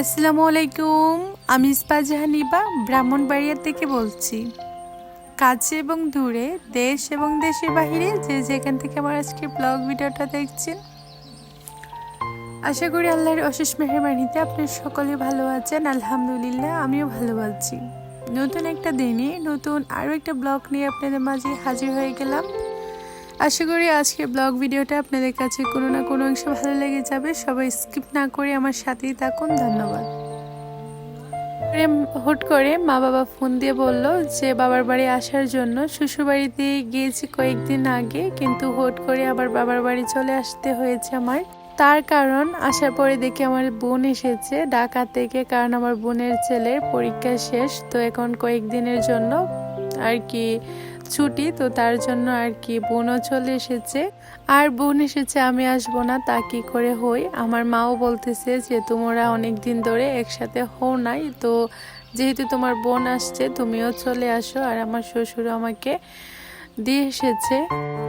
আসসালামু আলাইকুম আমি ইস্পাজাহানিবা ব্রাহ্মণবাড়িয়া থেকে বলছি। কাছে এবং দূরে, দেশ এবং দেশের বাহিরে যে যেখান থেকে আমার আজকে ব্লগ ভিডিওটা দেখছেন, আশা করি আল্লাহর অশেষ মেহরবানিতে আপনি সকলে ভালো আছেন, আলহামদুলিল্লাহ, আমিও ভালো আছি। নতুন একটা দিনে নতুন আরও একটা ব্লগ নিয়ে আপনাদের মাঝে হাজির হয়ে গেলাম। আশা করি আজকের ব্লগ ভিডিওটা আপনাদের কাছে কোনো না কোনো অংশ ভালো লেগে যাবে। সবাই স্কিপ না করে আমার সাথেই থাকুন। ধন্যবাদ। হুট করে মা বাবা ফোন দিয়ে বলল যে, বাবার বাড়ি আসার জন্য শ্বশুর বাড়িতে গিয়েছি কয়েকদিন আগে, কিন্তু হুট করে আবার বাবার বাড়ি চলে আসতে হয়েছে আমার। তার কারণ আসার পরে দেখি আমার বোন এসেছে ঢাকা থেকে, কারণ আমার বোনের ছেলের পরীক্ষা শেষ। তো এখন কয়েকদিনের জন্য আর কি ছুটি, তো তার জন্য আর কি বোনও চলে এসেছে। আর বোন এসেছে, আমি আসব না, তা কি করে হই? আমার মাও বলতেছে যে, তোমরা অনেক দিন ধরে একসাথে হও নাই, তো যেহেতু তোমার বোন আসছে, তুমিও চলে আসো, আর আমার শ্বশুর আমাকে দিয়ে এসেছে।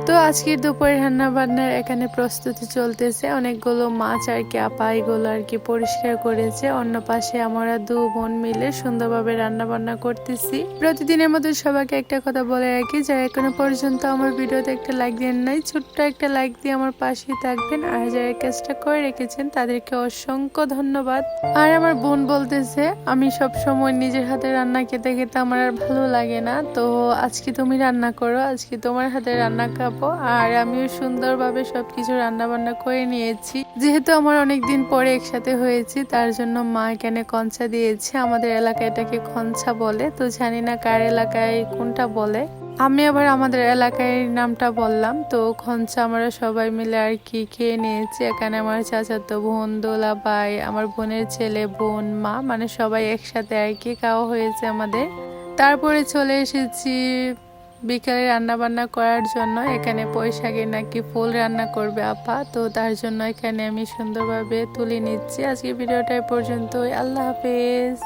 তো আজকের দুপুরে রান্না বান্নার এখানে প্রস্তুতি চলতেছে। অনেকগুলো মাছ আর কি আপা এগুলো আর কি পরিষ্কার করেছে। অন্য পাশে আমরা দু বোন মিলে সুন্দরভাবে রান্না বান্না করতেছি। প্রতিদিনের মতো সবাইকে একটা কথা বলে রাখি, যারা এখনও পর্যন্ত আমার ভিডিওতে একটা লাইক দেন নাই, ছোট্ট একটা লাইক দিয়ে আমার পাশেই থাকবেন। আর যারা কাজটা করে রেখেছেন, তাদেরকে অসংখ্য ধন্যবাদ। আর আমার বোন বলতেছে, আমি সব সময় নিজের হাতে রান্না খেতে খেতে আমার আর ভালো লাগে না। তো আজকে তুমি রান্না করো আজকে তোমার হাতে রান্না খাব, আর আমিও সুন্দরভাবে সবকিছু রান্না বান্না করে নিয়েছি। যেহেতু আমার অনেক দিন পরে একসাথে হয়েছি, তার জন্য মা এখানে কঞ্চা দিয়েছে, আমাদের এলাকায় এটাকে খঞ্চা বলে, তো জানি না কার এলাকায় কোনটা বলে। আমি আবার আমাদের এলাকায় নামটা বললাম, তো খঞ্চা আমরা সবাই মিলে আর কি খেয়ে নিয়েছি। এখানে আমার চাচাতো বোন দোলা ভাই আমার বোনের ছেলে, বোন, মা মানে সবাই একসাথে আর কি খাওয়া হয়েছে আমাদের। তারপরে চলে এসেছি বিকালে রান্না বান্না করার জন্য এখানে পয়সাকে নাকি ফুল রান্না করবে আপা। তো তার জন্য এখানে আমি সুন্দরভাবে তুলে নিচ্ছি। আজকে ভিডিওটা পর্যন্ত আল্লাহ হাফেজ।